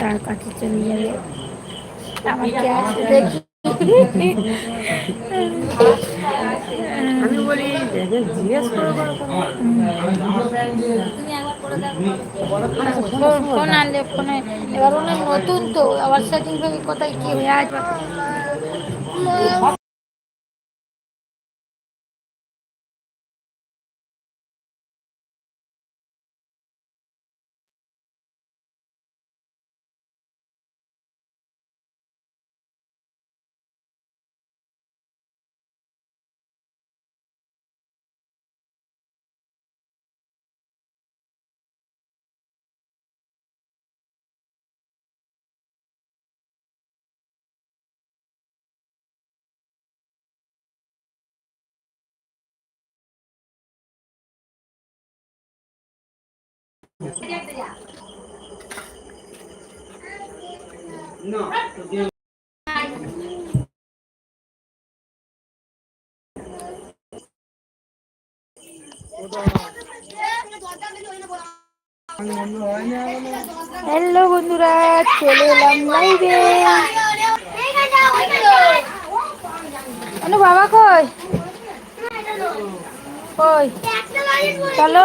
তার কাছে চলে যাবে। আমাকে আসে দেখি আমি বলি জিজ্ঞেস করো ফোন আনলে ফোনে। এবার নতুন তো আবার সেটিং কোথায় কি হয়ে আছে হ্যালো বন্ধুরা চলে এলাম লাইভে অনু বাবা কই কই চলো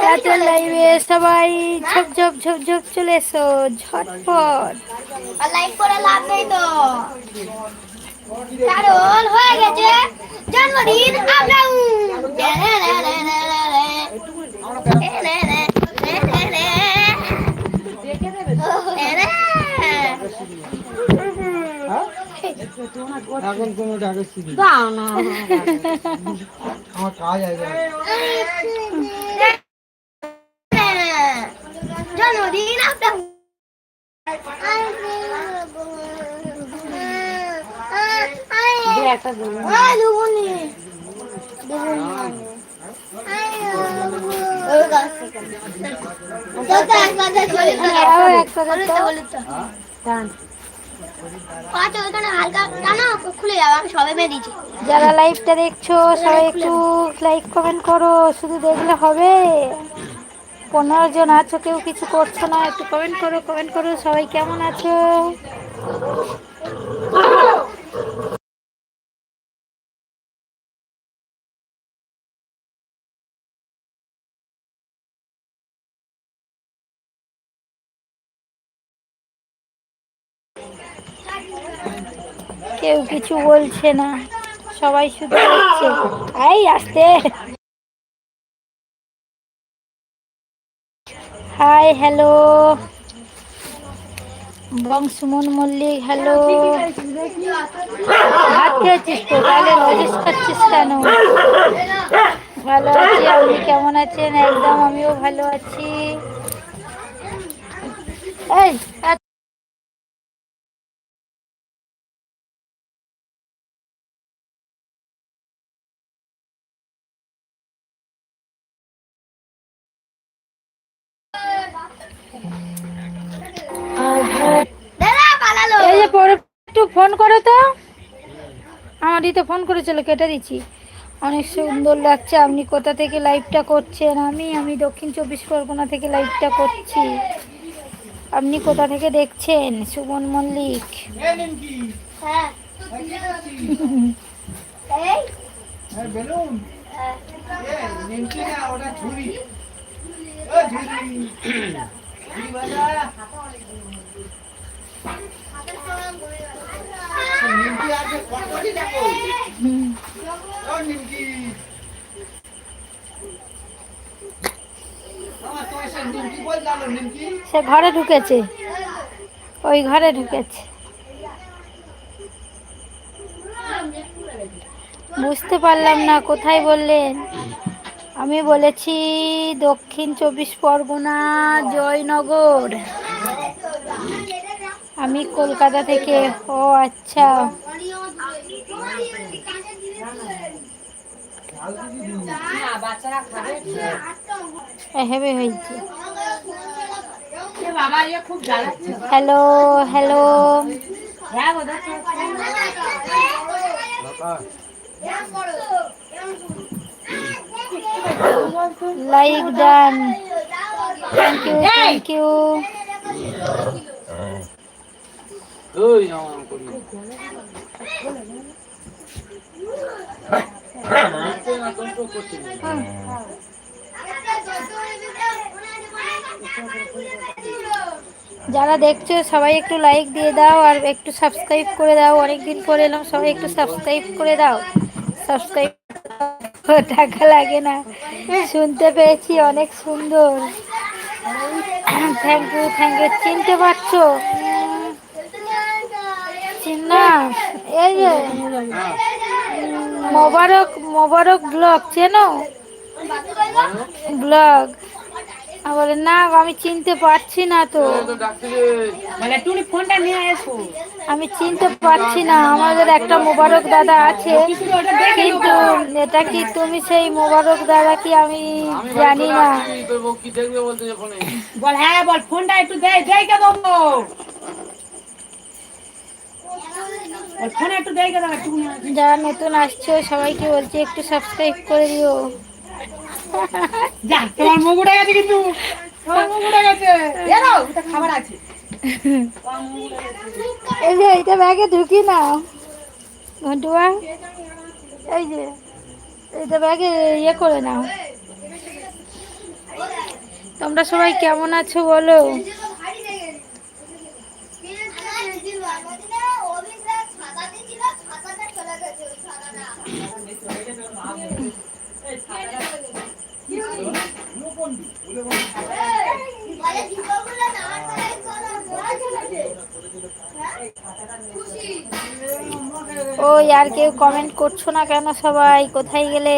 রাতের লাইভে সবাই চলে এসো ঝটপট লাইক করে লাভ নেই তো কারণ হয়ে গেছে জন্মদিন এখন কোনো ডাকে শিখি দাও না আমার কাজ আছে জন্মদিন আপনার। একটা আরও একটা খুলে যাবে আমি সবে বেরিয়েছি যারা লাইভটা দেখছ সবাই একটু লাইক কমেন্ট করো শুধু দেখলে হবে। পনেরো জন আছো কেউ কিছু করছ না একটু কমেন্ট করো কমেন্ট করো সবাই কেমন আছো? কিছু বলছে না। সবাই শুধু দেখছে এই আসতে। Hi, hello. Bangshuman Mallick, hello. ভাত খেয়েছিস তো? তাহলে খাচ্ছিস কেন? ভালো আছি, আপনি কেমন আছেন? একদম আমিও ভালো আছি। এই এই যে পরে একটু ফোন করো তো। আমারই তো ফোন করেছিল কেটে দিচ্ছি। অনেক সুন্দর লাগছে আপনি কোথা থেকে লাইভটা করছেন? আমি আমি দক্ষিণ চব্বিশ পরগনা থেকে লাইভটা করছি। আপনি কোথা থেকে দেখছেন? সুমন মল্লিক। হ্যাঁ সে ঘরে ঢুকেছে। ওই ঘরে ঢুকেছে। বুঝতে পারলাম না কোথায় বললেন? আমি বলেছি দক্ষিণ চব্বিশ পরগনা জয়নগর। আমি কলকাতা থেকে। ও আচ্ছা। Hello hello. Like done thank you thank you যারা দেখছ সবাই একটু লাইক দিয়ে দাও আর একটু সাবস্ক্রাইব করে দাও। অনেকদিন পরে এলাম সবাই একটু সাবস্ক্রাইব করে দাও। সাবস্ক্রাইব টাকা লাগে না। শুনতে পেয়েছি, অনেক সুন্দর। থ্যাংক ইউ থ্যাংক ইউ চিনতে পারছ? না এই যে মোবারক মোবারক ব্লগ, চেনো? ব্লগ। বলে না আমি চিনতে পারছি না তো। মানে তুমি ফোনটা নিয়ে এসো। আমি চিনতে পারছি না আমাদের একটা মোবারক দাদা আছে। কিন্তু এটা কি তুমি সেই মোবারক দাদা কি আমি জানি না। কি বল হ্যাঁ বল ফোনটা একটু দে দেখে দেবো। বল ফোনে একটু দেখে দাও একটু যারা নতুন আসছো সবাইকে বলছি একটু সাবস্ক্রাইব করে দিও। যা তোমার গেছে কিন্তু। তোমার গেছে। এরো ওটা খাবার আছে। এই যে, এইটা ব্যাগে ঢুকি না ঘন্টুয়া, এই যে, এইটা ব্যাগে ইয়ে করে নাও। তোমরা সবাই কেমন আছো বলো? ও আর কেউ কমেন্ট করছ না কেন সবাই? কোথায় গেলে?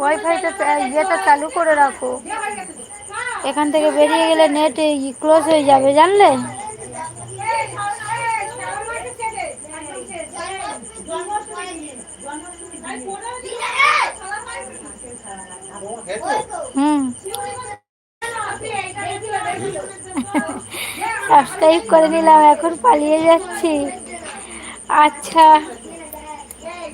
ওয়াইফাইটা ইয়েটা চালু করে রাখো। এখান থেকে বেরিয়ে গেলে নেট ক্লোজ হয়ে যাবে, জানলে? হুম। সাবস্ক্রাইব করে নিলাম এখন পালিয়ে যাচ্ছি। আচ্ছা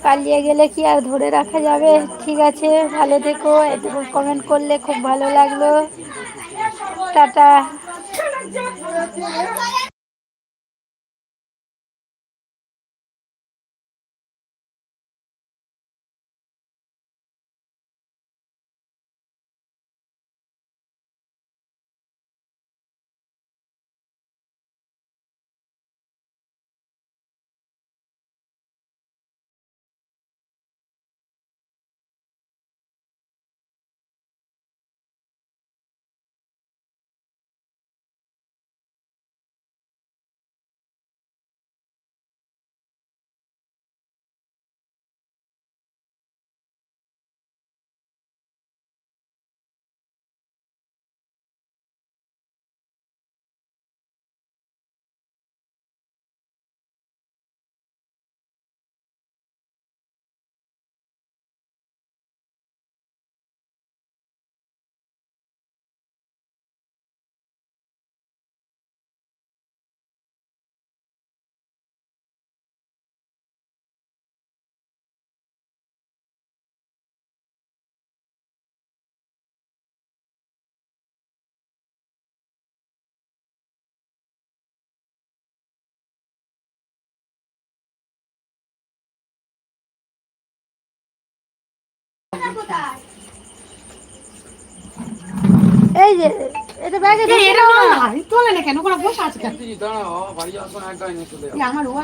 পালিয়ে গেলে কি আর ধরে রাখা যাবে? ঠিক আছে, ভালো থেকো এটুকু কমেন্ট করলে খুব ভালো লাগল। টাটা। এই যে এটা ব্যাগে তো এটা না। তোলে না কেন কোন বসে আছে কেন দাঁড়াও বাড়ি যাওয়ার সময় একটা এনে চলে যাব। আমার ও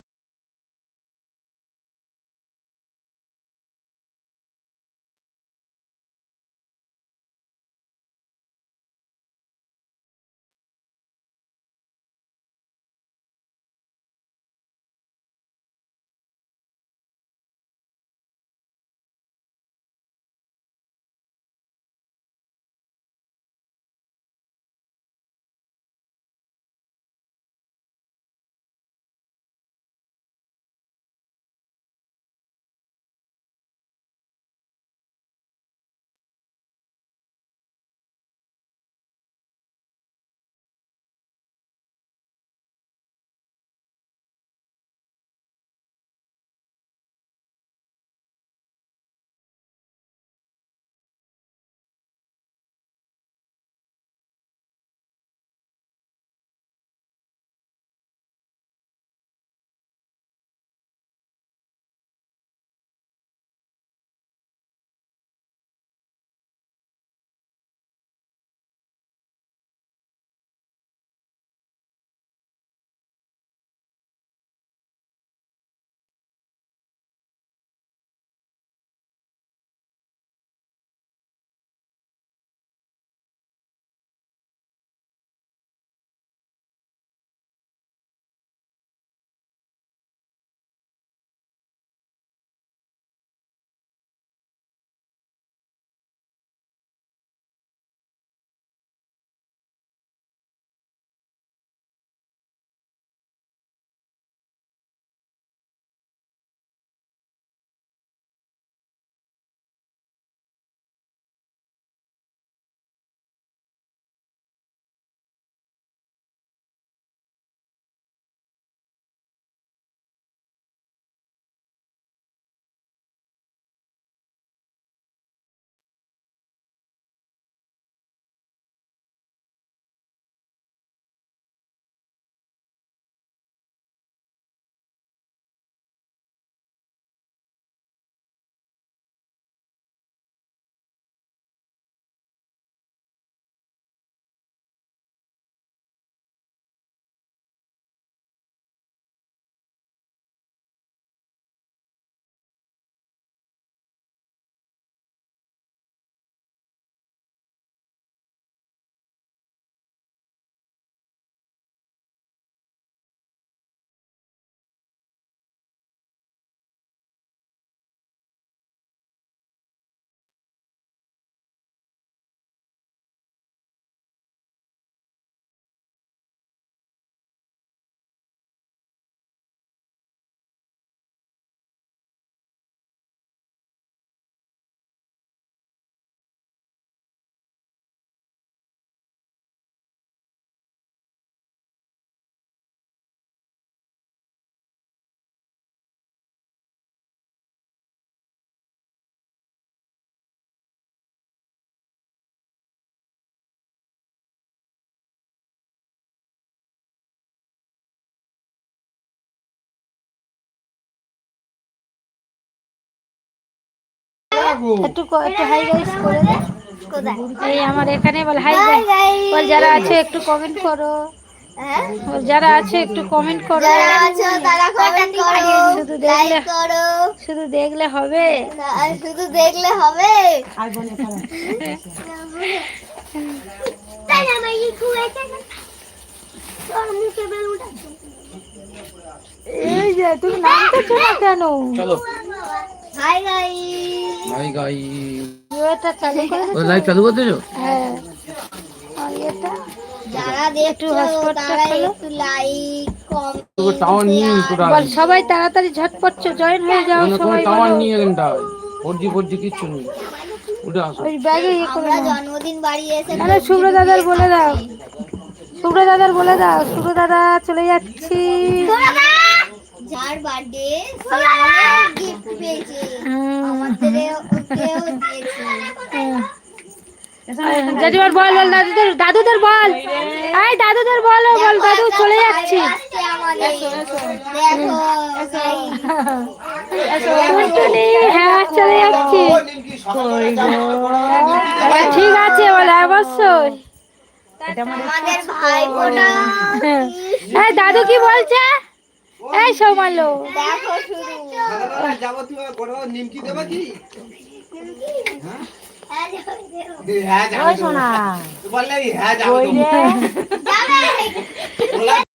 একটু একটু হাই গাইস করে দে। এই আমার এখানে বল হাই গাইস বল যারা আছে একটু কমেন্ট করো। হ্যাঁ? যারা আছে একটু কমেন্ট করো। যারা আছো তারা কমেন্ট করো। শুধু দেখলে- শুধু দেখলে হবে। আর শুধু দেখলে হবে। এই যে তুমি নামতেছো না কেন? চলো। হাই গাইস ভাই গাই এটা চালু করে লাইভ চালু করতেছো হ্যাঁ। আর এটা যারা দেখছ তারা একটু লাইক তোকে টাওয়ার নিয়ে তোরা সবাই তাড়াতাড়ি ঝটপট জয়েন হয়ে যাও সবাই টাওয়ার। নিয়ে এখানটা কিচ্ছু নেই। উঠে আসো। ওই ব্যাগে ইয়ে করে জন্মদিন বাড়ি এসে তাহলে শুভ্র দাদার বলে দাও। শুভ্র দাদার বলে দাও। শুভ্র দাদা চলে যাচ্ছি। যার বার্থডে সে অনেক গিফট পেয়েছে। আমাদের ওকেও দিয়েছে। জেঠিমার বল বল দাদুদের দাদুদের বল। এই দাদুদের বল বল দাদু চলে যাচ্ছি। আমাদের। হ্যাঁ চলে যাচ্ছি। বল, ঠিক আছে বলে অবশ্যই। আমাদের ভাই বোনা এই দাদু কি বলছে? এই সমালো দেখো শুধু। যাবতীয় বড় নিমকি দেবা কি? হ্যাঁ, যাবে। হ্যাঁ যাব শোনা বললে হ্যাঁ যাব। যাবে